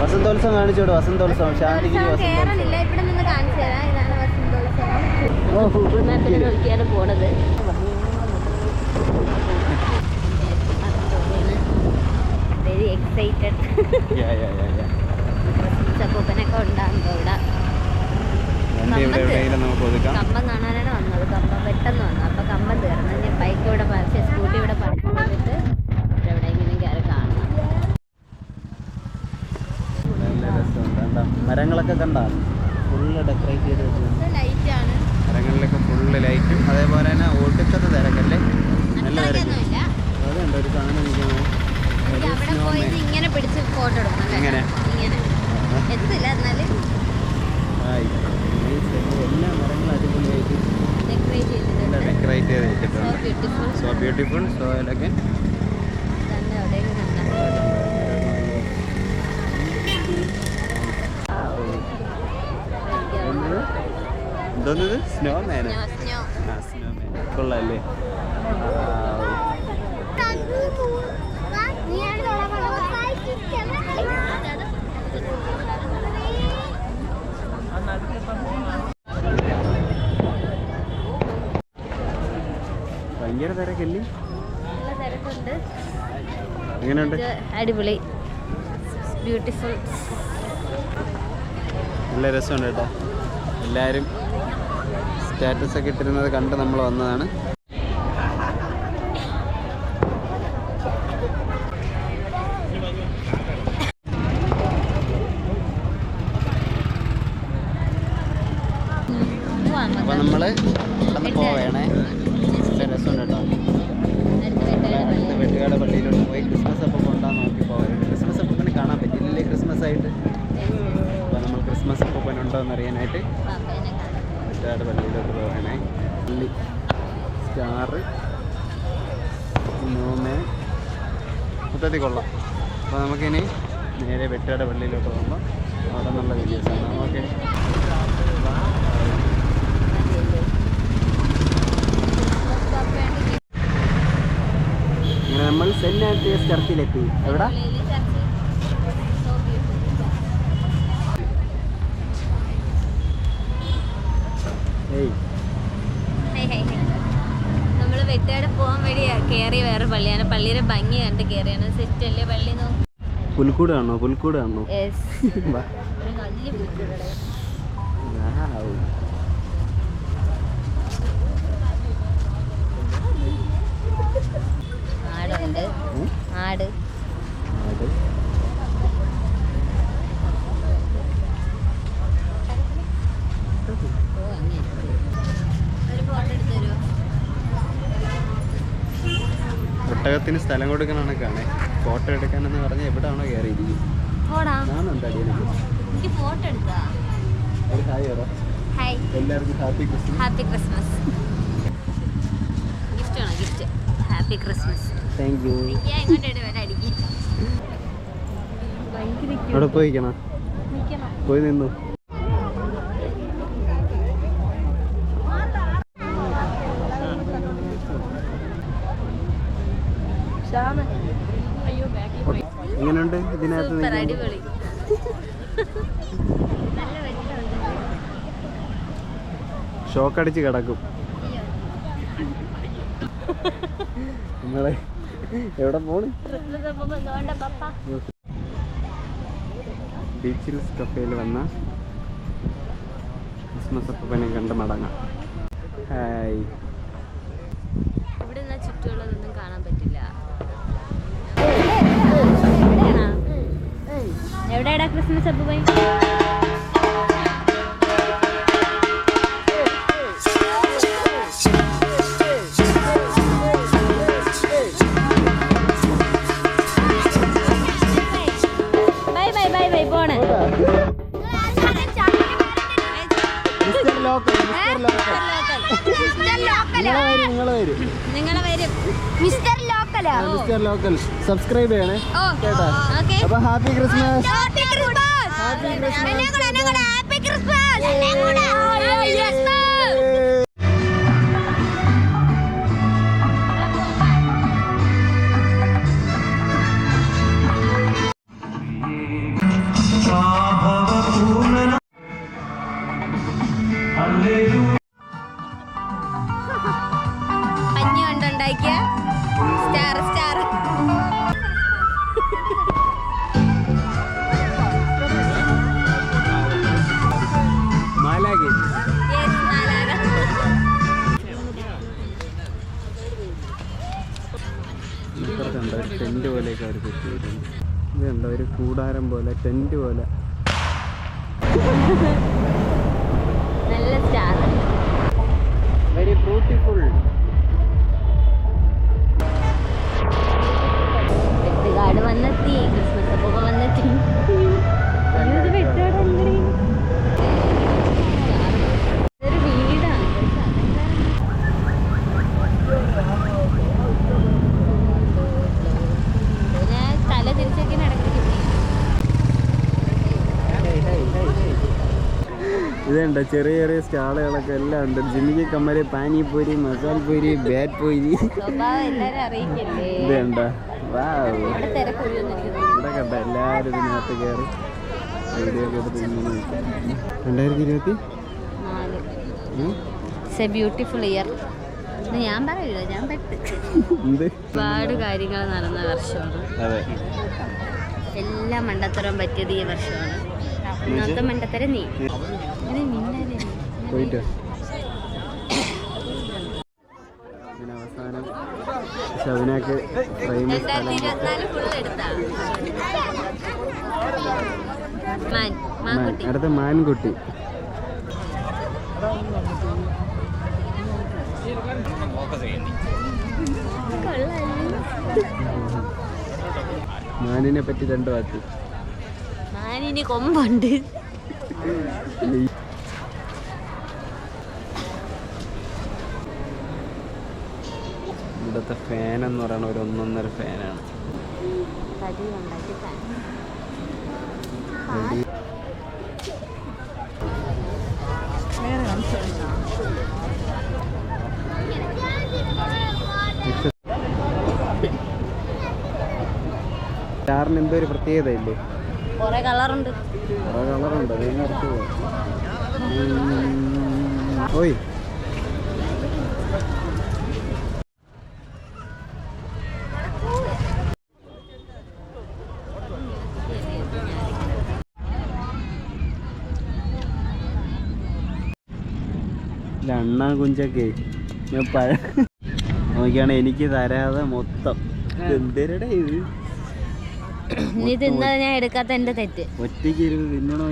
വസന്തോത്സവം കാണിച്ചോട് വസന്തോത്സവം. ശാന്തിഗിരി ഉത്സവം വസന്തോത്സവം. കേറാനില്ല ഇവിടെ. നിന്ന് കാണിച്ചു തരാം കണ്ട ഫുള്ള് ഡെക്കറേറ്റ് ചെയ്ത് വെച്ചിട്ടുണ്ട് ലൈറ്റ് ആണ്. മരങ്ങളിലൊക്കെ ഫുള്ള് ലൈറ്റും അതേപോലെ തന്നെ ഓട്ടിച്ചത്തെ തിരക്കല്ലേ? നല്ല തിരക്ക്. അതുണ്ട് ഒരു സാധനം പോയി ഇങ്ങനെ പിടിച്ച് ഫോട്ടോ എടുക്കണം? ഇങ്ങനെ. എത്തില്ല എന്നാലും. എല്ലാ മരങ്ങളും അടിപൊളിയായിട്ട് ഡെക്കറേറ്റ് ചെയ്തിട്ടുണ്ട്. ഡെക്കറേറ്റ് ചെയ്ത് സോ വെച്ചിട്ടുണ്ട് ബ്യൂട്ടിഫുൾ സോ ബ്യൂട്ടിഫുൾ സോ ഇതൊക്കെ എന്തോന്നത് സ്നോ മാനോ സ്നോ സ്നോ. ആ സ്നോമാൻ കൊള്ളാല്ലേ? ഭയങ്കര തിരക്കല്ലേ? എങ്ങനെയുണ്ട്? അടിപൊളി. ബ്യൂട്ടിഫുൾ നല്ല രസമുണ്ട് കേട്ടോ. എല്ലാവരും സ്റ്റാറ്റസ് ഒക്കെ ഇട്ടിരുന്നത് കണ്ട് നമ്മൾ വന്നതാണ്. അപ്പോൾ നമ്മൾ നടന്ന് പോവേണേ. രസം കേട്ടോ. വെട്ടുകാട് പള്ളിയിലോട്ട് പോയി ക്രിസ്മസ് അപ്പം കൊണ്ടാ നോക്കി പോകാൻ ക്രിസ്മസ് അപ്പനെ കാണാൻ പറ്റില്ലേ. ക്രിസ്മസ് ആയിട്ട്? അപ്പൊ നമ്മൾ ക്രിസ്മസ് അപ്പം ഉണ്ടോ എന്ന് അറിയാനായിട്ട് വെട്ടുകാട് പള്ളിയിലോട്ട് പോകണേ പള്ളി സ്റ്റാറ് മൂന്ന് മൊത്തത്തിൽ കൊള്ളാം. അപ്പോൾ നമുക്കിനി നേരെ വെട്ടുകാട് പള്ളിയിലോട്ട് പോകുമ്പോൾ അവിടെ നല്ല വീഡിയോസാണ് ഓക്കെ. ഇങ്ങനെ നമ്മൾ സെന്റ് ആൻഡ്രിയസ് ചർച്ചിലെത്തി. എവിടെ? പള്ളിയുടെ ഭംഗി കണ്ട് കയറിയാണ് സെറ്റ് അല്ലേ പള്ളി നോക്കി. പുൽക്കൂട് കാണോ പുൽക്കൂട് കാണോ. ആടുണ്ട്. ഉം? ആട് അത്. ഓ അങ്ങനെ ഒരു ഫോട്ടോ എടുത്ത് തരുമോ ഒട്ടകത്തിന് സ്ഥലം കൊടുക്കാനാണ് കാണേ. ഫോട്ടോ എടുക്കാനെന്ന് പറഞ്ഞാൽ എവിടാണോ കയറിയിരിക്കും എല്ലാവർക്കും happy Christmas. Happy Christmas. Gift ആണോ gift? Happy Christmas. Thank you അവിടെ പോയിക്കണം പോയി നിന്നു? എങ്ങനെയുണ്ട് ഇതിനകത്ത് സൂപ്പർ നിൽക്കാൻ? അടിപൊളി. ഷോക്ക് അടിച്ച് കിടക്കും. നമ്മളെ എവിടെ പോണ്? ബീച്ചിൽ കഫേയിൽ വന്ന ക്രിസ്മസ് അപ്പനെ കണ്ട് മടങ്ങാം. ഹായ് ഇവിടെ നിന്നാ ചുറ്റുമുള്ളതൊന്നും കാണാൻ പറ്റില്ല എവിടെയാടാ ക്രിസ്മസ് അപ്പ് മിസ്റ്റർ ലോക്കൽ സബ്സ്ക്രൈബ് ചെയ്യണേ. ഓ കേട്ടോ? അപ്പൊ happy Christmas happy Christmas happy Christmas ಚೆನ್ನಾಗಿ. ഇപ്പുറത്തുണ്ട് ഒരു ടെന്റ് പോലെയൊക്കെ അവർ കെട്ടിയിട്ടുണ്ട് ഇതുണ്ട് ഒരു കൂടാരം പോലെ ടെന്റ് പോലെ. ഇതുണ്ട് ചെറിയ ചെറിയ സ്റ്റാളുകളൊക്കെ എല്ലാം ഉണ്ട്. ജിമിക്ക് കമ്മൽ പാനിപ്പൂരി മസാല പൂരി ബാറ്റ് പൂരി ഇതുണ്ട്. വാവ്. ഇവിടെ കണ്ട എല്ലാവരും ഇതിനകത്ത് കയറി വീഡിയോ ഒക്കെ എടുത്ത് ഇങ്ങനെ. രണ്ടായിരത്തി ഇരുപത്തി? ബ്യൂട്ടിഫുൾ ഇയർ ഞാൻ പറയില്ല ഞാൻ പെട്ട്. ഒരുപാട് കാര്യങ്ങൾ നടന്ന വർഷമാണ്. എല്ലാ മണ്ടത്തരം പറ്റിയത് ഈ വർഷമാണ്. മണ്ടത്തരം നീ. പോയിട്ട്. അവസാനം ഷബിനാക്ക് അടുത്ത മാൻകുട്ടി. മാനിനെ പറ്റി രണ്ടു വാക്ക്. മാനിന് കൊമ്പുണ്ട്. ഇവിടുത്തെ ഫാൻ എന്ന് പറയുന്ന ഒരു ഒന്നൊന്നര ഫാനാണ് ചാറിന്. സ്റ്റാറിന് എന്തോ ഒരു പ്രത്യേകത ഇല്ലേ? കുറെ കളറുണ്ട്. കുറെ കളറുണ്ട്. ഓയ് അണ്ണാ കുഞ്ചൊക്കെ. ഞാൻ പഴ നോക്കിയാണ് എനിക്ക് തരാതെ മൊത്തം. എന്തരടെ ഇത്? നീ തിന്നത് ഞാൻ എടുക്കാത്ത എന്റെ തെറ്റ്. ഒറ്റയ്ക്ക് ഇരുന്ന് തിന്നണ